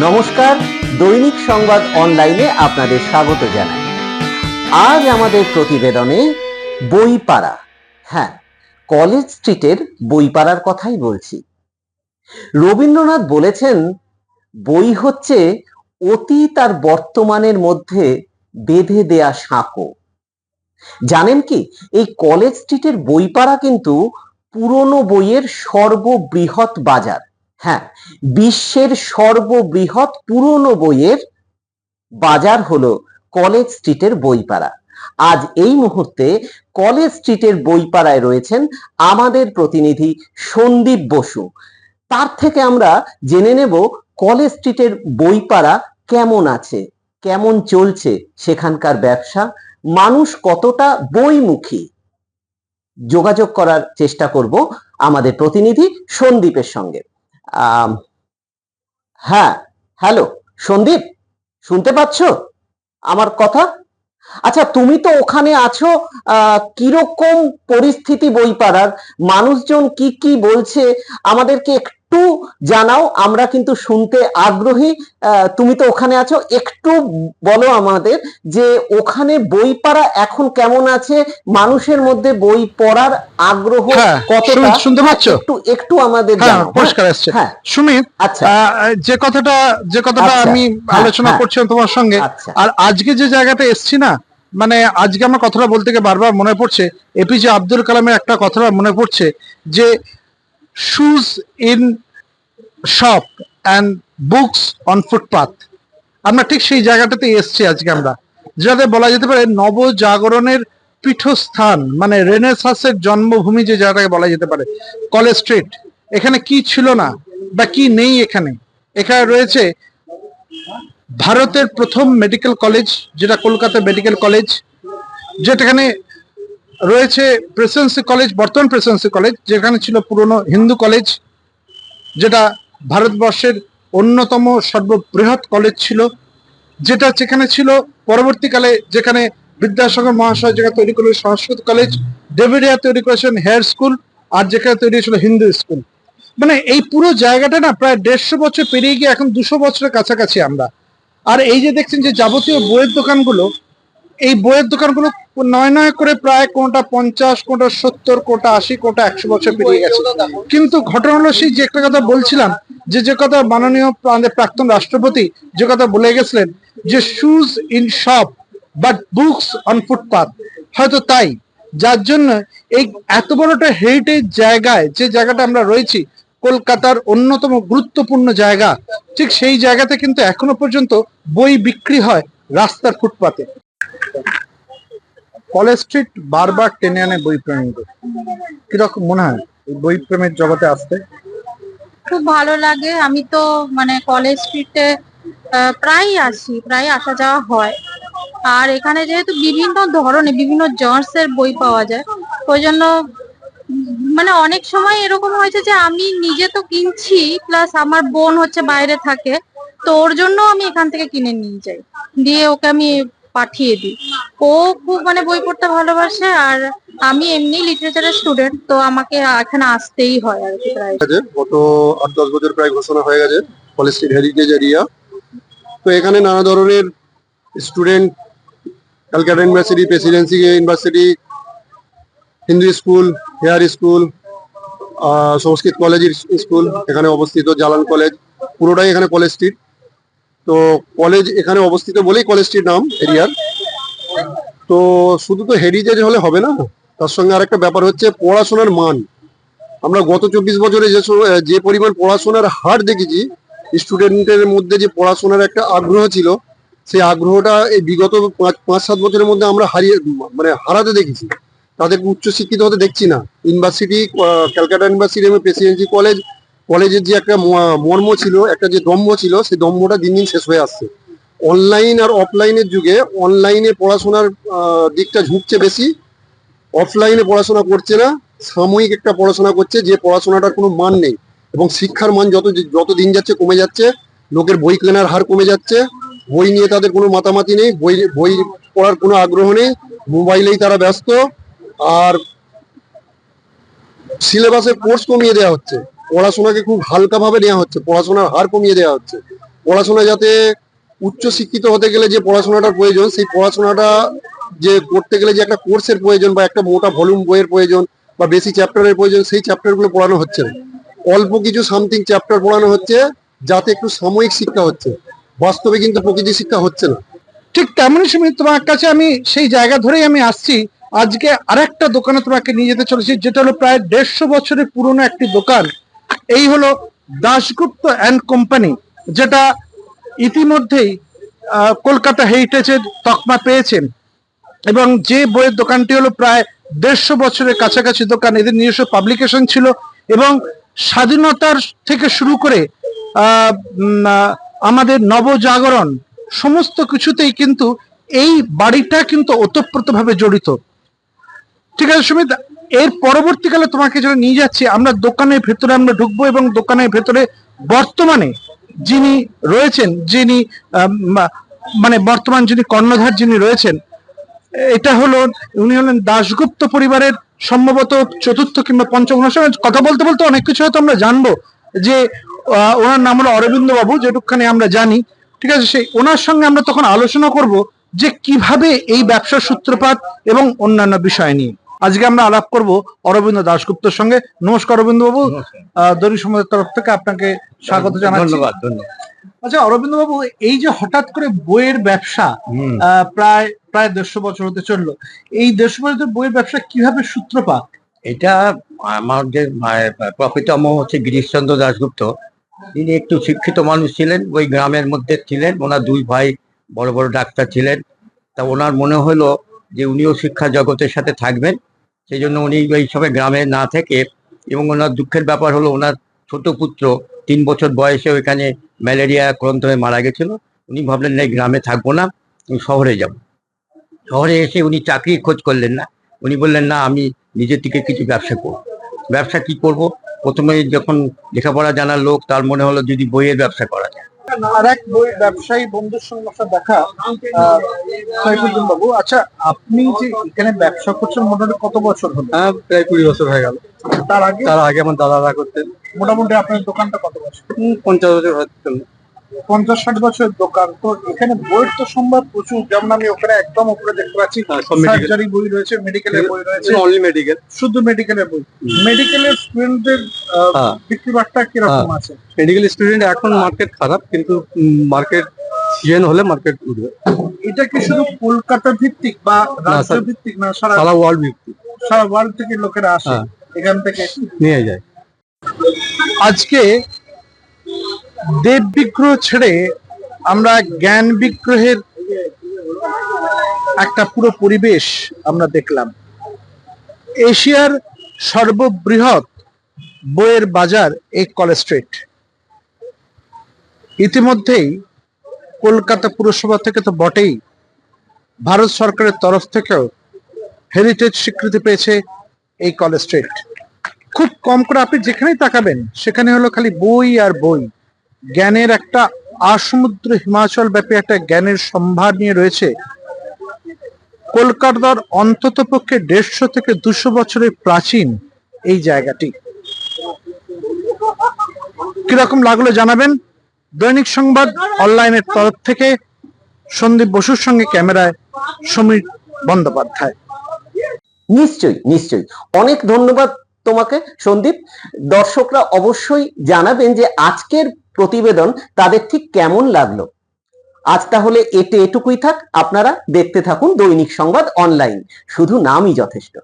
নমস্কার, দৈনিক সংবাদ অনলাইনে আপনাদের স্বাগত জানাই। আজ আমাদের প্রতিবেদনে বইপাড়া। হ্যাঁ কলেজ স্ট্রিটের বইপাড়ার কথাই বলছি। রবীন্দ্রনাথ বলেছেন, বই হচ্ছে অতীত আর বর্তমানের মধ্যে বেঁধে দেয়া সাঁকো। জানেন কি, এই কলেজ স্ট্রিটের বইপাড়া কিন্তু পুরনো বইয়ের সর্ববৃহৎ বাজার। হ্যাঁ বিশ্বের সর্ববৃহৎ পুরনো বইয়ের বাজার হলো কলেজ স্ট্রিটের বইপাড়া। আজ এই মুহূর্তে কলেজ স্ট্রিটের বইপাড়ায় রয়েছেন আমাদের প্রতিনিধি সন্দীপ বসু। তার থেকে আমরা জেনে নেব কলেজ স্ট্রিটের বইপাড়া কেমন আছে, কেমন চলছে সেখানকার ব্যবসা, মানুষ কতটা বইমুখী। যোগাযোগ করার চেষ্টা করব আমাদের প্রতিনিধি সন্দীপের সঙ্গে। হ্যাঁ হ্যালো সন্দীপ, শুনতে পাচ্ছ? আমার কথা? আচ্ছা তুমি তো ওখানে আছো কীরকম পরিস্থিতি বইপাড়ার? মানুষজন কি কি বলছে? আমাদেরকে একটু জানাও আমরা কিন্তু শুনতে আগ্রহী। তুমি তো ওখানে আছো। একটু বলো আমাদের যে ওখানে বই পড়া এখন কেমন আছে? মানুষের মধ্যে বই পড়ার আগ্রহ হ্যাঁ, কতটা? শুনতে পাচ্ছ? একটু একটু আমাদের হ্যাঁ পরিষ্কার আসছে। হ্যাঁ। সুমিত আচ্ছা। যে কথাটা যে কথাটা আচ্ছা, আমি আলোচনা। করছিলাম তোমার সঙ্গে আচ্ছা। আর আজকে যে জায়গাটা এসছি না মানে আজকে আমার কথাটা বলতে গিয়ে বারবার মনে পড়ছে এপিজে আব্দুল কালামের একটা কথাটা মনে পড়ছে যে shoes in shop and books on footpath আমরা ঠিক সেই জায়গাটাতে এসছি আজকে আমরা যাতে বলা যেতে পারে নবজাগরণের পীঠস্থান মানে রেনেসাসের জন্মভূমি যে জায়গাটাকে বলা যেতে পারে, কলেজ স্ট্রিট। এখানে কি ছিল না বা কি নেই এখানে? এখানে রয়েছে ভারতের প্রথম মেডিকেল কলেজ যেটা কলকাতা মেডিকেল কলেজ যেটাখানে রয়েছে প্রেসিডেন্সি কলেজ, বর্তমান প্রেসিডেন্সি কলেজ, যেখানে ছিল পুরনো হিন্দু কলেজ, যেটা ভারতবর্ষের অন্যতম সর্ববৃহৎ কলেজ ছিল, যেটা যেখানে ছিল পরবর্তীকালে যেখানে বিদ্যাসাগর মহাশয় যেখানে তৈরি করলেন সংস্কৃত কলেজ ডেভিডিয়া তৈরি করেছেন হেয়ার স্কুল, আর যেখানে তৈরি হয়েছিল হিন্দু স্কুল। মানে এই পুরো জায়গাটা না প্রায় দেড়শো বছর পেরিয়ে গিয়ে এখন দুশো বছরের কাছাকাছি আমরা। আর এই যে দেখছেন যে যাবতীয় বইয়ের দোকানগুলো, এই বইয়ের দোকানগুলো নয় নয় করে প্রায় কোনটা পঞ্চাশ কোনটা সত্তর কোনটা আশি কোনটা একশো বছর পেরিয়ে গেছে। কিন্তু ঘটনা হলো সেই যে একটা কথা বলছিলাম যে যে কথা মাননীয় প্রাক্তন রাষ্ট্রপতি যে কথা বলে গেছিলেন যে shoes in shop but books on footpath হয়তো তাই। যার জন্য এই এত বড়টা হেরিটেজ জায়গায় যে জায়গাটা আমরা রয়েছি কলকাতার অন্যতম গুরুত্বপূর্ণ জায়গা ঠিক সেই জায়গাতে কিন্তু এখনও পর্যন্ত বই বিক্রি হয় রাস্তার ফুটপাতে। কলেজ স্ট্রিট বারবার টেনে আনে বই প্রেমীদের। কীরকম মনে হয়? বই প্রেমের জগতে আসতে? খুব ভালো লাগে। আমি তো মানে কলেজ স্ট্রিটে প্রায়ই আসি প্রায় আসা যাওয়া হয়। আর এখানে যেহেতু বিভিন্ন ধরনের, বিভিন্ন জনসের বই পাওয়া যায়, ওই জন্য মানে অনেক সময় এরকম হয়েছে যে আমি নিজে তো কিনছি প্লাস আমার বোন হচ্ছে বাইরে থাকে, তো ওর জন্য আমি এখান থেকে কিনে নিয়ে যাই। দিয়ে ওকে আমি পাঠিয়ে দিই। ও খুব মানে বই পড়তে ভালোবাসে আর আমি এমনি লিটারেচারের স্টুডেন্ট তো আমাকে এখানে আসতেই হয় আর কি প্রায়। গত আট, দশ বছর প্রায় ঘোষণা হয়ে গেছে কলেজ স্ট্রিট হেরিটেজ এরিয়া তো এখানে নানা ধরনের student Calcutta university presidency university Hindu school Hare school Sanskrit college school এখানে অবস্থিত জালান কলেজ পুরোটাই এখানে কলেজ স্ট্রিট তো কলেজ এখানে অবস্থিত বলেই কলেজটির নাম এরিয়ার তো শুধু তো হেরিটেজ হলে হবে না, তার সঙ্গে আরেকটা ব্যাপার হচ্ছে পড়াশোনার মান। আমরা গত চব্বিশ বছরে যে যে পরিমাণ পড়াশোনার হার দেখেছি স্টুডেন্টের মধ্যে যে পড়াশোনার একটা আগ্রহ ছিল, সেই আগ্রহটা এই বিগত পাঁচ পাঁচ, সাত বছরের মধ্যে আমরা হারিয়ে মানে হারাতে দেখেছি। তাদেরকে উচ্চশিক্ষিত হতে দেখছি না। ইউনিভার্সিটি ক্যালকাটা ইউনিভার্সিটি এবং প্রেসিডেন্সি কলেজ কলেজের যে একটা মর্ম ছিল, একটা যে দম্ভ ছিল, সেই দম্ভটা দিন দিন শেষ হয়ে আসছে। অনলাইন আর অফলাইনের যুগে অনলাইনে পড়াশোনার দিকটা ঝুঁকছে বেশি। অফলাইনে পড়াশোনা করছে না, সাময়িক একটা পড়াশোনা করছে, যে পড়াশোনাটার কোনো মান নেই। এবং শিক্ষার মান যত যত দিন যাচ্ছে কমে যাচ্ছে, লোকের বই কেনার হার কমে যাচ্ছে, বই নিয়ে তাদের কোনো মাতামাতি নেই, বই বই পড়ার কোনো আগ্রহ নেই, মোবাইলেই তারা ব্যস্ত, আর সিলেবাসের কোর্স কমিয়ে দেওয়া হচ্ছে। পড়াশোনাকে খুব হালকাভাবে নেওয়া হচ্ছে, পড়াশোনার হার কমিয়ে দেওয়া হচ্ছে। পড়াশোনা যাতে উচ্চ শিক্ষিত হতে গেলে যে পড়াশোনাটার প্রয়োজন, সেই পড়াশোনাটা যে করতে গেলে যে একটা কোর্সের প্রয়োজন বা একটা মোটা ভলিউম বইয়ের প্রয়োজন বা বেশি চ্যাপ্টারের প্রয়োজন, সেই চ্যাপ্টারগুলো পড়ানো হচ্ছে না। অল্প কিছু সামথিং চ্যাপ্টার পড়ানো হচ্ছে, যাতে একটু সাময়িক শিক্ষা হচ্ছে। বাস্তবে কিন্তু প্রকৃতি শিক্ষা হচ্ছে না। ঠিক তেমনই সময় তোমার কাছে আমি সেই জায়গা ধরেই আমি আসছি। আজকে আরেকটা দোকানে তোমাকে নিয়ে যেতে চলেছি, যেটা হলো প্রায় দেড়শো বছরের পুরনো একটি দোকান। এই হলো দাশগুপ্ত অ্যান্ড কোম্পানি, যেটা ইতিমধ্যেই কলকাতা হেরিটেজের তকমা পেয়েছেন। এবং যে বইয়ের দোকানটি হলো প্রায় দেড়শো বছরের কাছাকাছি দোকান, এদের নিজস্ব পাবলিকেশন ছিল এবং স্বাধীনতার থেকে শুরু করে আমাদের নবজাগরণ, সমস্ত কিছুতেই কিন্তু এই বাড়িটা কিন্তু ওতপ্রোতভাবে জড়িত। ঠিক আছে, সুমিত? এর পরবর্তীকালে তোমাকে যেটা নিয়ে যাচ্ছি, আমরা দোকানের ভেতরে আমরা ঢুকবো এবং দোকানের ভেতরে বর্তমানে যিনি রয়েছেন, যিনি মানে বর্তমান যিনি কর্ণধার যিনি রয়েছেন, এটা হলো, উনি হলেন দাশগুপ্ত পরিবারের সম্ভবত চতুর্থ কিংবা পঞ্চম সঙ্গে কথা বলতে বলতে অনেক কিছু হয়তো আমরা জানব, যে ওনার নাম হলো অরবিন্দ বাবু যেটুকখানি আমরা জানি, ঠিক আছে, সেই, ওনার সঙ্গে আমরা তখন আলোচনা করব যে কীভাবে এই ব্যবসার সূত্রপাত এবং অন্যান্য বিষয় নিয়ে। আজকে আমরা আলাপ করব অরবিন্দ দাশগুপ্তর সঙ্গে। নমস্কার অরবিন্দ বাবু দৈনিক সমাজের তরফ থেকে আপনাকে স্বাগত জানাচ্ছি। ধন্যবাদ ধন্যবাদ। আচ্ছা অরবিন্দ বাবু এই যে হঠাৎ করে বইয়ের ব্যবসা প্রায় প্রায় দেড়শো বছর হতে চলল এই দেড়শো বছর বইয়ের ব্যবসা কীভাবে সূত্রপাত? এটা আমাদের মায়ের প্রপিতম হচ্ছে গিরিশচন্দ্র দাশগুপ্ত। তিনি একটু শিক্ষিত মানুষ ছিলেন ওই গ্রামের মধ্যে ছিলেন। ওনার দুই ভাই বড় বড় ডাক্তার ছিলেন। তা ওনার মনে হলো যে উনিও শিক্ষা জগতের সাথে থাকবেন। সেই জন্য উনি ওই সবে গ্রামে না থেকে এবং ওনার দুঃখের ব্যাপার হলো ওনার ছোট পুত্র তিন বছর বয়সে ওইখানে ম্যালেরিয়া আক্রান্ত হয়ে মারা গেছিল। উনি ভাবলেন না গ্রামে থাকব না শহরে যাব। শহরে এসে উনি চাকরির খোঁজ করলেন না। উনি বললেন, না, আমি নিজের থেকে কিছু ব্যবসা করব। ব্যবসা কি করব? প্রথমে যখন লেখাপড়া জানার লোক, তার মনে হলো যদি বইয়ের ব্যবসা করা যায়। আর এক ব্যবসায়ী বন্ধুর সঙ্গে আপনার দেখা সাইফুদ্দিন বাবু। আচ্ছা আপনি যে এখানে ব্যবসা করছেন মোটামুটি কত বছর হলো? হ্যাঁ প্রায় কুড়ি বছর হয়ে গেল। তার আগে? তার আগে আমার দাদারা করতেন। মোটামুটি আপনার দোকানটা কত বছর? পঞ্চাশ বছর হচ্ছে পঞ্চাশ ষাট বছরের দোকান। তো এখানে বইয়ের তো সম্ভব প্রচুর। যেমন আমি ওখানে একদম উপরে দেখতে পাচ্ছি হ্যাঁ। সার্জারি বই রয়েছে মেডিকেলের বই রয়েছে। অনলি মেডিকেল শুধু মেডিকেলের বই। মেডিকেলের স্টুডেন্টদের হ্যাঁ। বিক্রি বাট্টা কীরকম আছে? মেডিকেল স্টুডেন্ট এখন মার্কেট খারাপ কিন্তু মার্কেট সিজন হলে মার্কেট উঠবে। এটা কি শুধু কলকাতা ভিত্তিক বা রাজ্য ভিত্তিক না সারা সারা ওয়ার্ল্ড ভিত্তি সারা ওয়ার্ল্ড থেকে লোকেরা আসে হ্যাঁ। এখান থেকে? নিয়ে যায়। আজকে দেব বিগ্রহ ছেড়ে আমরা জ্ঞান বিগ্রহের একটা পুরো পরিবেশ আমরা দেখলাম। এশিয়ার সর্ববৃহৎ বইয়ের বাজার এই কলেজ স্ট্রিট। ইতিমধ্যেই কলকাতা পুরসভা থেকে তো বটেই, ভারত সরকারের তরফ থেকেও হেরিটেজ স্বীকৃতি পেয়েছে এই কলেজ স্ট্রিট। খুব কম করে আপনি যেখানেই তাকাবেন, সেখানে হলো খালি বই আর বই। জ্ঞানের একটা আসমুদ্র হিমাচল ব্যাপী একটা জ্ঞানের সম্ভার নিয়ে রয়েছে। কলকাতার অন্তত পক্ষে দেড়শো থেকে দুশো বছরের প্রাচীন এই জায়গাটি। কীরকম লাগল জানাবেন? দৈনিক সংবাদ অনলাইনের তরফ থেকে সন্দীপ বসুর সঙ্গে ক্যামেরায় সমীর বন্দ্যোপাধ্যায়। নিশ্চয়ই নিশ্চয়ই। অনেক ধন্যবাদ তোমাকে, সন্দীপ। দর্শকরা অবশ্যই জানাবেন যে আজকের প্রতিবেদন তাদের ঠিক কেমন লাগল? আজ তাহলে এতে এটুকুই থাক, আপনারা দেখতে থাকুন দৈনিক সংবাদ অনলাইন শুধু নামই যথেষ্ট।